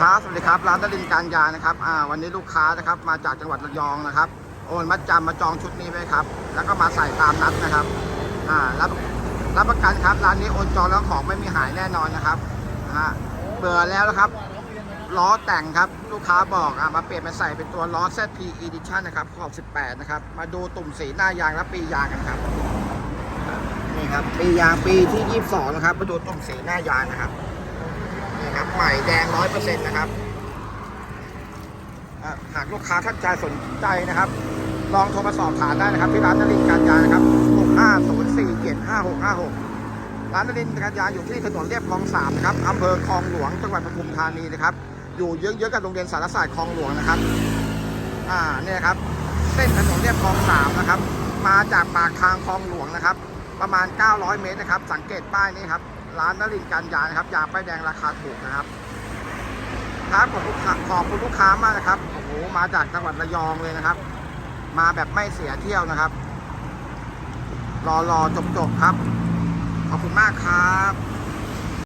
ครับสวัสดีครับร้านนรินการยานะครับอ่าวันนี้ลูกค้านะครับมาจากจังหวัดระยองนะครับ โอนมัดจำมาจองชุดนี้ไว้ครับ แล้วก็มาใส่ตามนัดนะครับอ่ารับรับประกันครับร้านนี้โอนจองแล้วของไม่มีหายแน่นอนนะครับอ่าเบื่อแล้วนะครับล้อแต่งครับลูกค้าบอกอ่ามาเปลี่ยนมาใส่เป็นตัวล้อ ZP Edition นะครับขอบ 18 นะครับ มาดูตุ่มสีหน้ายางและปียางกันครับนี่ครับปียางปีที่ 22 นะครับมาดูตุ่มสีหน้ายางนะครับ ใหม่แดงร้อยเปอร์เซ็นต์นะครับ หากลูกค้าท่านใจสนใจนะครับ ลองโทรมาสอบถามได้นะครับ ที่ร้านนรินทร์การยานะครับ 6504755656 ร้านนรินการยาอยู่ที่ถนนเรียบคลองสามนะครับอำเภอคลองหลวงจังหวัดปทุมธานีนะครับ อยู่เยื้องๆกับโรงเรียนสารศาสตร์คลองหลวงนะครับ อ่าเนี่ยครับ เส้นถนนเรียบคลองสามนะครับ มาจากปากทางคลองหลวงนะครับ ประมาณ 900 เมตรนะครับ สังเกตป้ายนี้ครับ ร้านนลินการยานะครับยาป้ายแดงราคาถูกนะครับครับขอบคุณลูกค้าขอบคุณลูกค้ามากนะครับโอ้โหมาจากจังหวัดระยองเลยนะครับ มาแบบไม่เสียเที่ยวนะครับ รอรอจบจบครับ ขอบคุณมากครับ